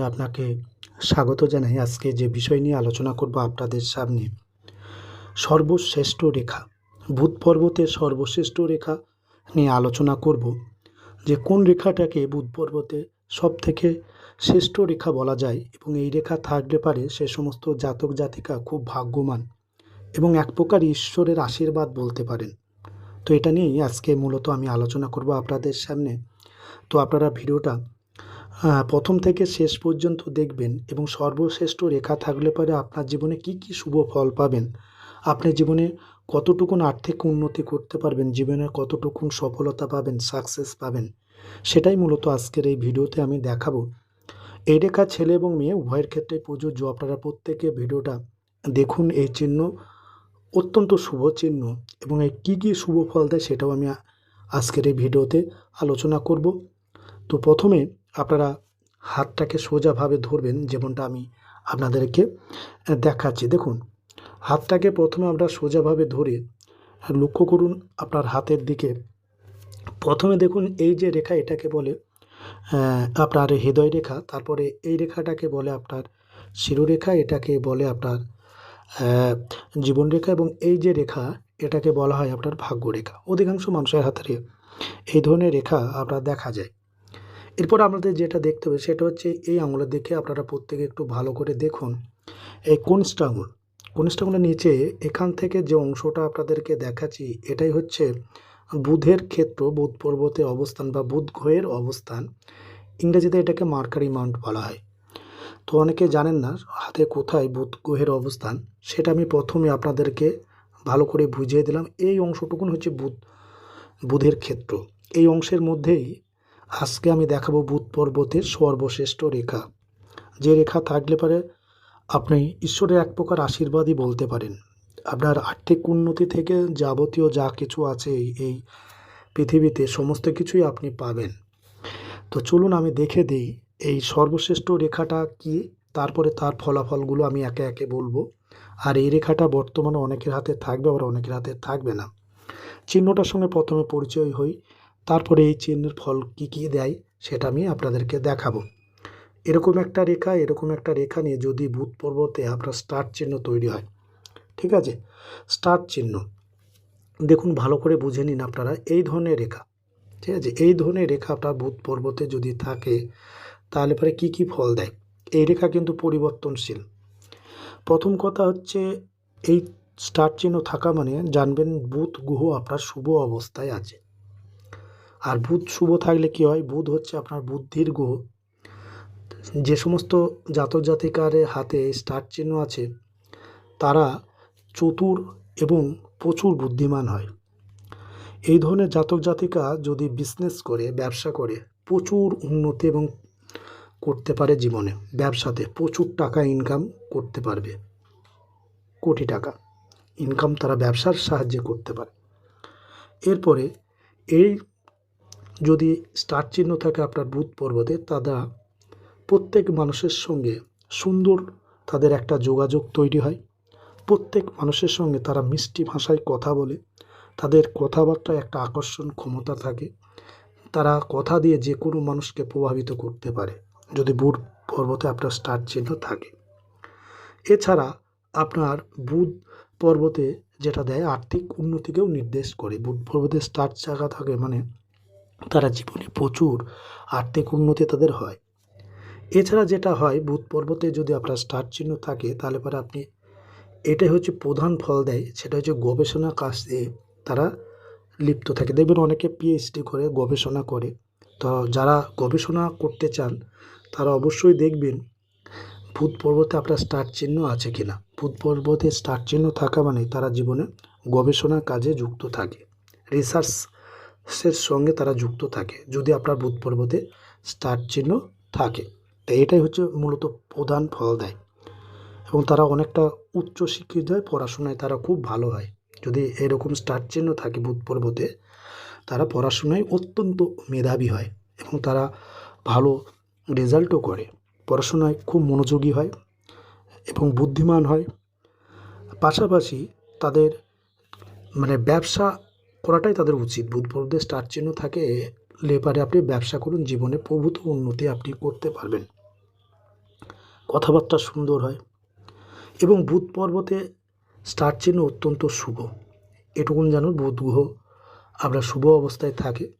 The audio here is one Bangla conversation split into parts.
আপনাকে স্বাগত জানাই। আজকে যে বিষয় নিয়ে আলোচনা করব আপনাদের সামনে, সর্বশ্রেষ্ঠ রেখা, বুধ পর্বতের সর্বশ্রেষ্ঠ রেখা নিয়ে আলোচনা করব, যে কোন রেখাটাকে বুধ পর্বতে সব থেকে শ্রেষ্ঠ রেখা বলা যায় এবং এই রেখা থাকলে পারে সে সমস্ত জাতক জাতিকা খুব ভাগ্যবান এবং এক প্রকার ঈশ্বরের আশীর্বাদ বলতে পারেন। তো এটা নিয়েই আজকে মূলত আমি আলোচনা করব আপনাদের সামনে। তো আপনারা ভিডিওটা প্রথম থেকে শেষ পর্যন্ত দেখবেন এবং সর্বশ্রেষ্ঠ রেখা থাকলে পরে আপনার জীবনে কি কি শুভ ফল পাবেন। আপনি জীবনে কতটুকুন আর্থিক উন্নতি করতে পারবেন, জীবনে কতটুকুন সফলতা পাবেন সাকসেস পাবেন, সেটাই মূলত আজকের এই ভিডিওতে আমি দেখাবো। এই রেখা ছেলে এবং মেয়ে, উভয়ের ক্ষেত্রে প্রযোজ্য আপনারা প্রত্যেকে ভিডিওটা দেখুন, এই চিহ্ন অত্যন্ত শুভ চিহ্ন এবং এই কী কী শুভ ফল দেয় সেটাও আমি আজকের এই ভিডিওতে আলোচনা করব। তো প্রথমে আপনারা হাতটাকে সোজাভাবে ধরবেন যেমনটা আমি আপনাদেরকে দেখাচ্ছি। দেখুন হাতটাকে প্রথমে আমরা সোজাভাবে ধরে লক্ষ্য করুন আপনার হাতের দিকে। প্রথমে দেখুন এই যে রেখা এটাকে বলে আপনার হৃদয় রেখা তারপরে এই রেখাটাকে বলে আপনার শিরোরেখা এটাকে বলে আপনার আহ, জীবনরেখা এবং এই যে রেখা এটাকে বলা হয় আপনার ভাগ্যরেখা অধিকাংশ মানুষের হাতে এই ধরনের রেখা আপনার দেখা যায়। এরপর আমাদের যেটা দেখতে হবে সেটা হচ্ছে এই আঙুলের দিকে আপনারা প্রত্যেকে একটু ভালো করে দেখুন। এই কনিষ্ঠ আঙুল, কনিষ্ঠ আঙুলের নিচে এখান থেকে যে অংশটা আপনাদেরকে দেখাচ্ছি, এটাই হচ্ছে বুধের ক্ষেত্র, বুধ পর্বতে অবস্থান বা বুধ গ্রহের অবস্থান। ইংরেজিতে এটাকে মার্কারি মাউন্ট বলা হয়। তো অনেকে জানেন না হাতে কোথায় বুধ গ্রহের অবস্থান, সেটা আমি প্রথমে আপনাদেরকে ভালো করে বুঝিয়ে দিলাম। এই অংশটুকুন হচ্ছে বুধ, বুধের ক্ষেত্র। এই অংশের মধ্যেই আজকে আমি দেখাবো বুধ পর্বতের সর্বশ্রেষ্ঠ রেখা। যে রেখা থাকলে পারে আপনি ঈশ্বরের এক প্রকার আশীর্বাদই বলতে পারেন। আপনার আর্থিক উন্নতি থেকে যাবতীয় যা কিছু আছে এই- পৃথিবীতে সমস্ত কিছুই আপনি পাবেন। তো চলুন আমি দেখে দিই, এই সর্বশ্রেষ্ঠ রেখাটা কি? তারপরে তার ফলাফলগুলো আমি একে একে বলব। আর এই রেখাটা বর্তমানে অনেকের হাতে থাকবে, আবার অনেকের হাতে থাকবে না। চিহ্নটার সঙ্গে প্রথমে পরিচয় হই। তারপরে এই চিহ্নের ফল কি কি দেয় সেটা আমি আপনাদেরকে দেখাবো। এরকম একটা রেখা, এরকম একটা রেখা নিয়ে যদি বুধ পর্বতে আপনার স্টার চিহ্ন তৈরি হয়, ঠিক আছে? স্টার চিহ্ন। দেখুন, ভালো করে বুঝে নিন আপনারা, এই ধরনের রেখা, ঠিক আছে? এই ধরনের রেখা আপনার বুধ পর্বতে যদি থাকে, তাহলে পরে কী কী ফল দেয়? এই রেখা কিন্তু পরিবর্তনশীল। প্রথম কথা হচ্ছে, এই স্টার চিহ্ন থাকা মানে জানবেন বুধ গ্রহ আপনার শুভ অবস্থায় আছে। আর বুধ শুভ থাকলে কি হয়? বুধ হচ্ছে আপনার বুদ্ধির গ্রহ যে সমস্ত জাতক জাতিকার হাতে স্টার চিহ্ন আছে, তারা চতুর এবং প্রচুর বুদ্ধিমান হয়। এই ধরনের জাতক জাতিকা যদি বিজনেস করে, ব্যবসা করে, প্রচুর উন্নতি এবং করতে পারে জীবনে। ব্যবসাতে প্রচুর টাকা ইনকাম করতে পারবে। কোটি টাকা ইনকাম তারা ব্যবসার সাহায্যে করতে পারে। এরপরে এই যদি স্টার চিহ্ন থাকে আপনার বুধ পর্বতে তারা প্রত্যেক মানুষের সঙ্গে সুন্দর তাদের একটা যোগাযোগ তৈরি হয়। প্রত্যেক মানুষের সঙ্গে তারা মিষ্টি ভাষায় কথা বলে, তাদের কথাবার্তায় একটা আকর্ষণ ক্ষমতা থাকে। তারা কথা দিয়ে যে কোনো মানুষকে প্রভাবিত করতে পারে, যদি বুধ পর্বতে আপনার স্টার চিহ্ন থাকে। এছাড়া আপনার বুধ পর্বতে যেটা দেয়, আর্থিক উন্নতিকেও নির্দেশ করে। বুধ পর্বতে স্টার জায়গা থাকে মানে তারা জীবনে প্রচুর আর্থিক উন্নতি তাদের হয়। এছাড়া যেটা হয়, বুধ পর্বতে যদি আপনার স্টার চিহ্ন থাকে, তাহলে পরে আপনি এটাই হচ্ছে প্রধান ফল দেয়, সেটা হচ্ছে গবেষণা কাজ দিয়ে তারা লিপ্ত থাকে। দেখবেন অনেকে পিএইচডি করে, গবেষণা করে। তো যারা গবেষণা করতে চান, তারা অবশ্যই দেখবেন ভূত পর্বতে আপনার স্টার চিহ্ন আছে কি না ভূত পর্বতে স্টার চিহ্ন থাকা মানে তারা জীবনে গবেষণা কাজে যুক্ত থাকে। রিসার্চের সঙ্গে তারা যুক্ত থাকে, যদি আপনার ভূত পর্বতে স্টার চিহ্ন থাকে। তাই এটাই হচ্ছে মূলত প্রধান ফল দেয় এবং তারা অনেকটা উচ্চ শিক্ষিত হয় পড়াশোনায় তারা খুব ভালো হয়। যদি এরকম স্টার চিহ্ন থাকে বুধ পর্বতে, তারা পড়াশোনায় অত্যন্ত মেধাবী হয় এবং তারা ভালো রেজাল্টও করে। পড়াশোনায় খুব মনোযোগী হয় এবং বুদ্ধিমান হয়। পাশাপাশি তাদের মানে ব্যবসা করাটাই তাদের উচিত। বুধ পর্বতে স্টার চিহ্ন থাকে, লেপারে আপনি ব্যবসা করুন, জীবনে প্রভূত উন্নতি আপনি করতে পারবেন। কথাবার্তা সুন্দর হয়। এবং বুধ পর্বতে স্টার চিহ্ন অত্যন্ত শুভ। এটুকুন যেন বুধ গ্রহ আপনার শুভ অবস্থায় থাকে।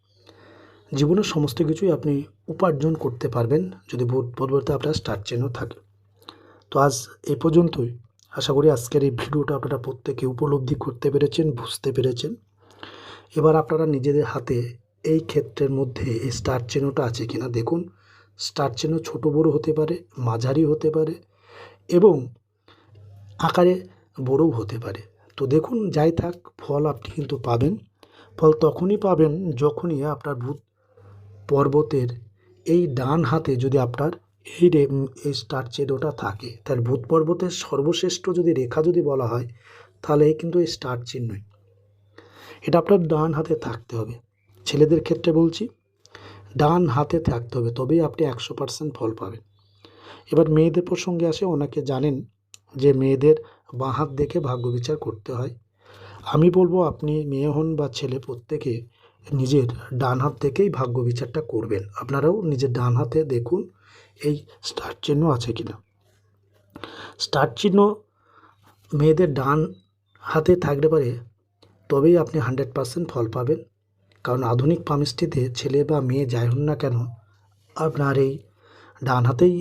জীবনের সমস্ত কিছুই আপনি উপার্জন করতে পারবেন যদি বুধ পর্বতে আপনার স্টার চিহ্ন থাকে। তো আজ এই পর্যন্তই। আশা করি আজকের এই ভিডিওটা আপনারা প্রত্যেকে উপলব্ধি করতে পেরেছেন, বুঝতে পেরেছেন। এবার আপনারা নিজেদের হাতে এই ক্ষেত্রের মধ্যে এই স্টার চিহ্নটা আছে কিনা দেখুন। স্টার চিহ্ন ছোটো বড়ো হতে পারে, মাঝারি হতে পারে এবং আকারে বড়ও হতে পারে। তো দেখুন, যাই থাক, ফল আপনি কিন্তু পাবেন। ফল তখনই পাবেন যখনই আপনার ভূত পর্বতের এই ডান হাতে যদি আপনার এই এই স্টার চিহ্নটা থাকে। তাহলে ভূত পর্বতের সর্বশ্রেষ্ঠ যদি রেখা যদি বলা হয়, তাহলে কিন্তু এই স্টার চিহ্নই। এটা আপনার ডান হাতে থাকতে হবে। ছেলেদের ক্ষেত্রে বলছি, ডান হাতে থাকতে হবে, তবেই আপনি একশো পার্সেন্ট ফল পাবেন। এবার মেয়েদের প্রসঙ্গে আসে, অনেকে জানেন যে মেয়েদের বাঁ হাত দেখে ভাগ্য বিচার করতে হয়। আমি বলব, আপনি মেয়ে হন বা ছেলে, প্রত্যেকে নিজের ডান হাত থেকেই ভাগ্য বিচারটা করবেন। আপনারাও নিজের ডান হাতে দেখুন, এই স্টার চিহ্ন আছে কিনা। স্টার চিহ্ন মেয়েদের ডান হাতে থাকলে পারে তবেই আপনি হান্ড্রেড পার্সেন্ট ফল পাবেন। কারণ আধুনিক পামিস্ট্রিতে ছেলে বা মেয়ে যাই হন না কেন, আপনার এই ডান হাতেই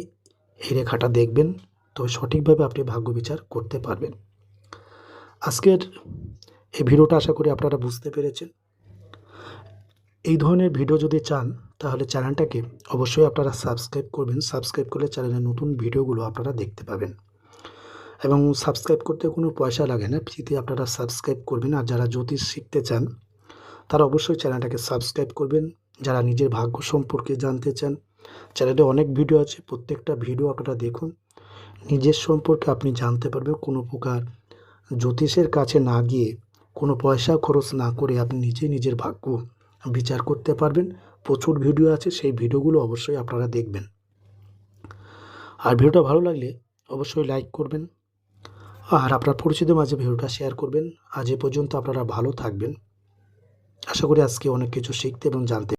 এই রেখাটা দেখবেন তবে সঠিকভাবে আপনি ভাগ্য বিচার করতে পারবেন। আজকের এই ভিডিওটা আশা করি আপনারা বুঝতে পেরেছেন। এই ধরনের ভিডিও যদি চান, তাহলে চ্যানেলটাকে অবশ্যই আপনারা সাবস্ক্রাইব করবেন। সাবস্ক্রাইব করলে চ্যানেলের নতুন ভিডিওগুলো আপনারা দেখতে পাবেন। এবং সাবস্ক্রাইব করতে কোনো পয়সা লাগে না, ফ্রিতে আপনারা সাবস্ক্রাইব করবেন। আর যারা জ্যোতিষ শিখতে চান, তারা অবশ্যই চ্যানেলটাকে সাবস্ক্রাইব করবেন। যারা নিজের ভাগ্য সম্পর্কে জানতে চান, চ্যানেলে অনেক ভিডিও আছে, প্রত্যেকটা ভিডিও আপনারা দেখুন। নিজের সম্পর্কে আপনি জানতে পারবেন, কোনো প্রকার জ্যোতিষের কাছে না গিয়ে কোনো পয়সা খরচ না করে আপনি নিজে নিজের ভাগ্য বিচার করতে পারবেন। প্রচুর ভিডিও আছে, সেই ভিডিওগুলো অবশ্যই আপনারা দেখবেন। আর ভিডিওটা ভালো লাগলে অবশ্যই লাইক করবেন। আর আপনার পরিচিত মাঝে ভিডিওটা শেয়ার করবেন। আজ এ পর্যন্ত আপনারা ভালো থাকবেন। আশা করি আজকে অনেক কিছু শিখতে এবং জানতে